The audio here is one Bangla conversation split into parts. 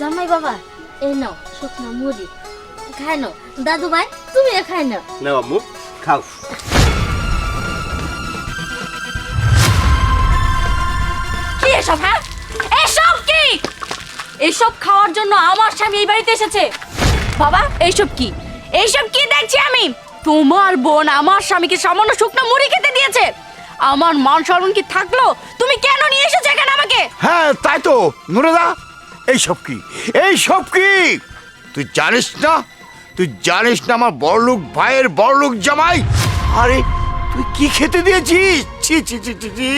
জামাই বাবা এই নাও শুকনো মুড়ি খাই নাও। দাদু ভাই তুমি খাই নাও। নাও আম্মু খাও। কি এসব হ্যাঁ? এসব কি? এসব খাওয়ার জন্য আমার স্বামী এই বাড়িতে এসেছে। বাবা এইসব কি? এইসব কি দেখছি আমি? তোমার বোন আমার স্বামীকে সামান্য শুকনো মুড়ি খেতে দিয়েছে। আমার মান সম্মান কি থাকল? তুমি কেন নিয়ে এসেছ এখানে আমাকে? হ্যাঁ তাই তো। নুরেদা এইসব কি? এইসব কি? তুই জানিস না? তুই জানিস না আমার বড়লোক ভাইয়ের বড়লোক জামাই? আরে, তুই কি খেতে দিয়েছিস? ছি ছি ছি ছি ছি।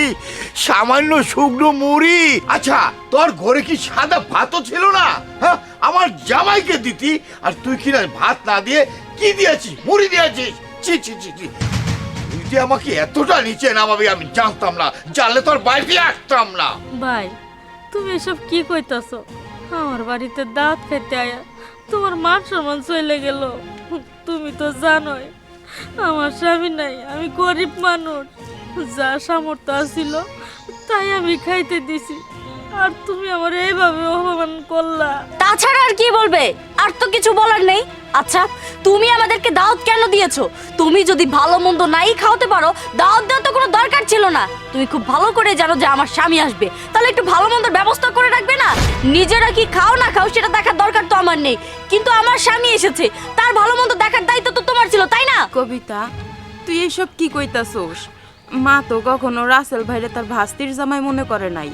সামান্য শুকনো মুড়ি। আচ্ছা তোর ঘরে কি সাদা ভাতও ছিল না? হ্যাঁ আমার জামাইকে দিতি, আর তুই কি না ভাত না দিয়ে কি দিয়েছিস? মুড়ি দিয়েছিস? ছি ছি ছি ছি। তুই যে আমাকে এতটা নিচে নামাবি, আমি জানতাম না। জানলে তোর বাড়িতে আসতাম না। ভাই, তুমি এসব কি কইতাছো? আমার বাড়িতে দাঁত খেতে আয়া তোমার মান সম্মান চলে গেল। তুমি তো জানোই, আমার স্বামী নাই, আমি গরিব মানুষ। যা সামর্থ্য আছিল, তাই আমি খাইতে দিছি। আর তুমি আমার এইভাবে অপমান করলা। তাছাড়া আর কি বলবে? আর তো কিছু বলার নেই। আচ্ছা তুমি আমাদেরকে দাওয়াত কেন দিয়েছ? তুমি যদি ভালো মন্দ নাই খাওয়াতে পারো দাওয়াত দেওয়ার তো কোনো দরকার ছিল না। তুমি খুব ভালো করে জানো যে আমার স্বামী আসবে। তাহলে একটু ভালো মন্দের ব্যবস্থা করে রাখবে না? নিজেরা কি খাও না খাও সেটা দেখার দরকার তো আমার নেই। কিন্তু আমার স্বামী এসেছে। তার ভালো মন্দ দেখার দায়িত্ব তো তোমার ছিল তাই না? কবিতা তুই এইসব কি কইতাছোস? মা তো কখনো রাসেল ভাইরে তার ভাস্তির জামাই মনে করে নাই।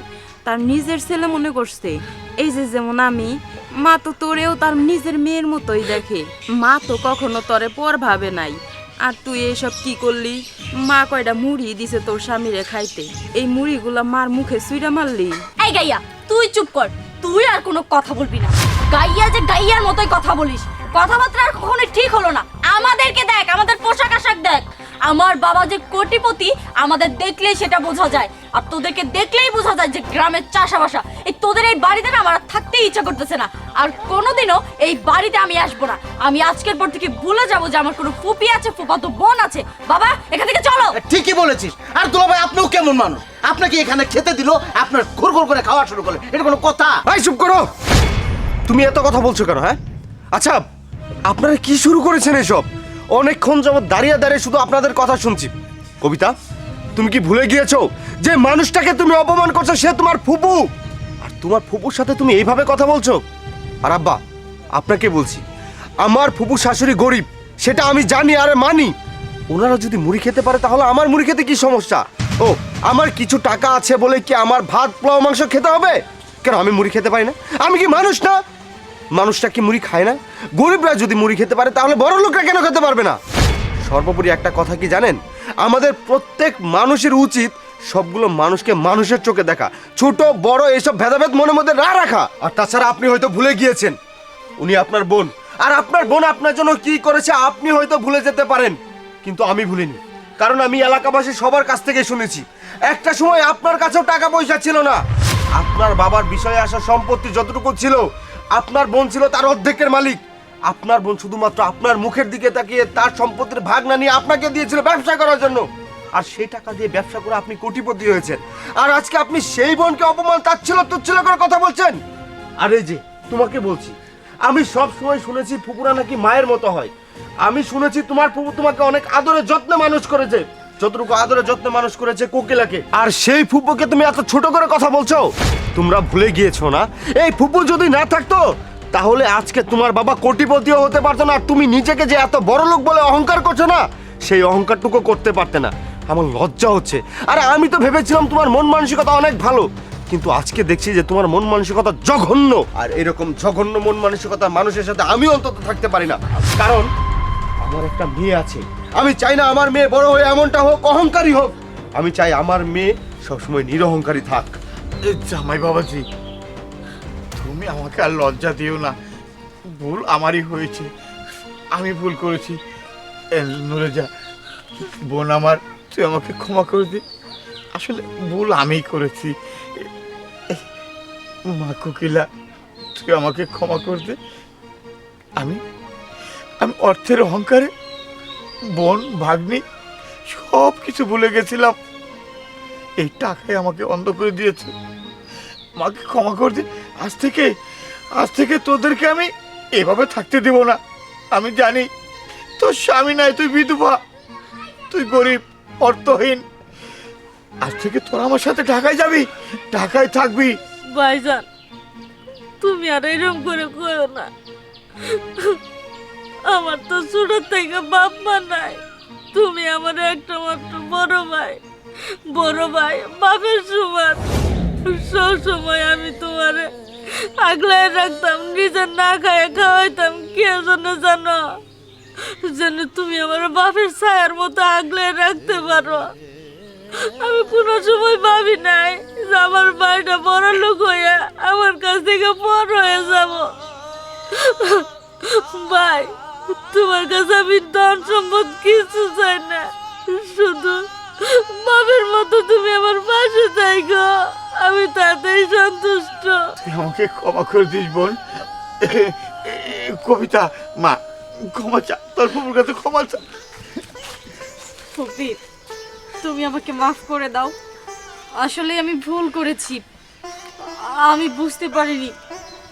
তার নিজের ছেলে মনে করছে। এই যে যেমন আমি, মা তো তোরেও তার নিজের মেয়ের মতোই দেখে। মা তো কখনো তরে পর ভাবে নাই। আর তুই এইসব কি করলি? মা কয়টা মুড়ি দিছে তোর স্বামীরে খাইতে। এই মুড়িগুলা মার মুখে সুইরা মারলি। এই গাইয়া, তুই চুপ কর। তুই আর কোনো কথা বলবি না। গাইয়া যে গাইয়ার মতোই কথা বলিস। কথাবার্তা আর কখনো ঠিক হলো না। আমার বাবা যে কোটিপতি আমাদের দেখলেই সেটা বোঝা যায়। আর তোদেরকে দেখলেই বোঝা যায় যে গ্রামের চাষাবাসা। এই তোদের এই বাড়িতে না আমার আর থাকতেই ইচ্ছা করতেছে না। আর কোনোদিনও এই বাড়িতে আমি আসব না। আমি আজকের পর থেকে ভুলে যাব যে আমার কোনো ফুপি আছে ফুপাতো বোন আছে। বাবা এখান থেকে চলো। ঠিকই বলেছিস। আর দুলা ভাই আপনিও কেমন মানুষ? আপনাকে এখানে খেতে দিল? আপনার ঘুর ঘুর করে খাওয়া শুরু করলেন। এটা কোনো কথা? এই চুপ করো। তুমি এত কথা বলছো কেন হ্যাঁ? আচ্ছা আপনারা কি শুরু করেছেন এসব? অনেকক্ষণ যাবত দাঁড়িয়ে দাঁড়িয়ে শুধু আপনাদের কথা শুনছি। কবিতা, তুমি কি ভুলে গিয়েছো যে মানুষটাকে তুমি অপমান করছ, সে তোমার ফুপু? আর তোমার ফুপুর সাথে তুমি এইভাবে কথা বলছো? আর আব্বা, আপনাকে বলছি, আমার ফুপু শাশুড়ি গরিব, সেটা আমি জানি আর মানি। ওনারা যদি মুড়ি খেতে পারে, তাহলে আমার মুড়ি খেতে কি সমস্যা? ও, আমার কিছু টাকা আছে বলে কি আমার ভাত পোলাও মাংস খেতে হবে? কেন, আমি মুড়ি খেতে পারি না? আমি কি মানুষ না? মানুষটা কি মুড়ি খায় না? গরিবরা যদি মুড়ি খেতে পারে, তাহলে বড় লোকরা কেন খেতে পারবে না? সর্বোপরি একটা কথা কি জানেন? আমাদের প্রত্যেক মানুষের উচিত সবগুলো মানুষকে মানুষের চোখে দেখা। ছোট, বড়, এসব ভেদাভেদ মনের মধ্যে না রাখা। আর তাছাড়া আপনি হয়তো ভুলে গিয়েছেন। উনি আপনার বোন। আর আপনার বোন আপনার জন্য কি করেছে, আপনি হয়তো ভুলে যেতে পারেন। কিন্তু আমি ভুলিনি। কারণ আমি এলাকাবাসী সবার কাছ থেকে শুনেছি। একটা সময় আপনার কাছেও টাকা পয়সা ছিল না। আপনার বাবার বিষয়ে আসা সম্পত্তি যতটুকু ছিল আপনার বোন ছিল তার অর্ধেকের মালিক। আপনার বোন শুধুমাত্র আপনার মুখের দিকে তাকিয়ে তার সম্পত্তির ভাগ না নিয়ে আপনাকে দিয়েছিল ব্যবসা করার জন্য। আর সেই টাকা দিয়ে ব্যবসা করে আপনি কোটিপতি হয়েছেন। আর আজকে আপনি সেই বোনকে অপমান, তার তাচ্ছিল তুচ্ছিল করে কথা বলছেন? আরে যে, তোমাকে বলছি, আমি সব সময় শুনেছি ফুপুরা নাকি মায়ের মতো হয়। আমি শুনেছি তোমার ফুপু তোমাকে অনেক আদরে যত্নে মানুষ করেছে। যতটুকু আদরে যত্নে মানুষ করেছে কোকিলাকে, আর সেই ফুপুকে তুমি এত ছোট করে কথা বলছো? তোমরা ভুলে গিয়েছো না? এই ফুপু যদি না থাকতো, তাহলে আজকে তোমার বাবা কোটিপতিও হতে পারতো না তুমি নিজেকে যে এত বড় লোক বলে অহংকার করছ না, সেই অহংকারটুকু করতে পারতে না। আমার লজ্জা হচ্ছে। আরে আমি তো ভেবেছিলাম তোমার মন মানসিকতা অনেক ভালো, কিন্তু আজকে দেখছি যে তোমার মন মানসিকতা জঘন্য। আর এরকম জঘন্য মন মানসিকতা মানুষের সাথে আমি অন্তত থাকতে পারি না। কারণ আমার একটা মেয়ে আছে। আমি চাই না আমার মেয়ে বড় হয়ে এমনটা হোক, অহংকারী হোক। আমি চাই আমার মেয়ে সবসময় নিরহংকারী থাক। জামাই বাবাজি, তুমি আমাকে আর লজ্জা দিও না। ভুল আমারই হয়েছে। আমি ভুল করেছি। নুরেজা, বোন আমার, তুই আমাকে ক্ষমা করে দে। আসলে ভুল আমিই করেছি। মা কোকিলা, তুই আমাকে ক্ষমা করে দে। আমি আমি অর্থের অহংকারে, বোন, ভাগ্নি সব কিছু ভুলে গেছিলাম। এই টাকায় আমাকে অন্ধ করে দিয়েছে। মাকে ক্ষমা করে দে, আজ থেকে আজ থেকে তোদেরকে আমি এভাবে থাকতে দেব না। আমি জানি, তোর স্বামী নাই, তুই বিধবা। তুই গরিব, অর্থহীন। আজ থেকে তোরা আমার সাথে ঢাকায় যাবি, ঢাকায় থাকবি। ভাইজান, তুমি আর এরকম করে কইও না। আমার তো ছোট থেকে বাপ মা নাই। তুমি আমার একটা মাত্র বড় ভাই। বড় ভাই বাপের সমান। সব সময় আমি তোমারে আগলায় রাখতাম, নিজে না খায় খাওয়াইতাম, কে জন্য জানো? যেন তুমি আমার বাপের ছায়ার মতো আগলায় রাখতে পারো। আমি কোনো সময় ভাবি নাই যে আমার বাড়িটা বড় লোক হয়ে আমার কাছ থেকে বড় হয়ে যাব। ভাই তোমার কাছে আমি ধন সম্পদ কিছু চাই না। শুধু বাবের মতো তুমি আমার পাশে থাকো আমি তাতেই সন্তুষ্ট। তুই আমাকে ক্ষমা করে দিস বোন। কবিতা মা ক্ষমা চা তোর ফুপুর কাছে ক্ষমা চা। ফুপি তুমি আমাকে মাফ করে দাও। আসলে আমি ভুল করেছি। আমি বুঝতে পারিনি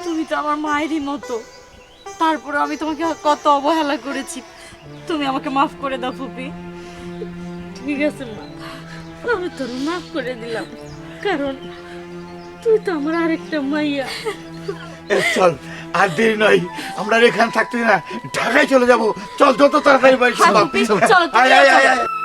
তুমি তো আমার মায়েরই মতো। তারপরে আমি তোমাকে কত অবহেলা করেছি। তুমি আমাকে মাফ করে দাও ফুপি। ঠিক আছে মা। আমি তোর মাফ করে দিলাম। কারণ তুই তো আমার আরেকটা মাইয়া। চল আর দেরি নয়। আমরা আর এখানে থাকতে না। ঢাকায় চলে যাব। চল যত তাড়াতাড়ি বাড়ি হ্যাঁ। চলো, আয়, আয়, আয়, আয়।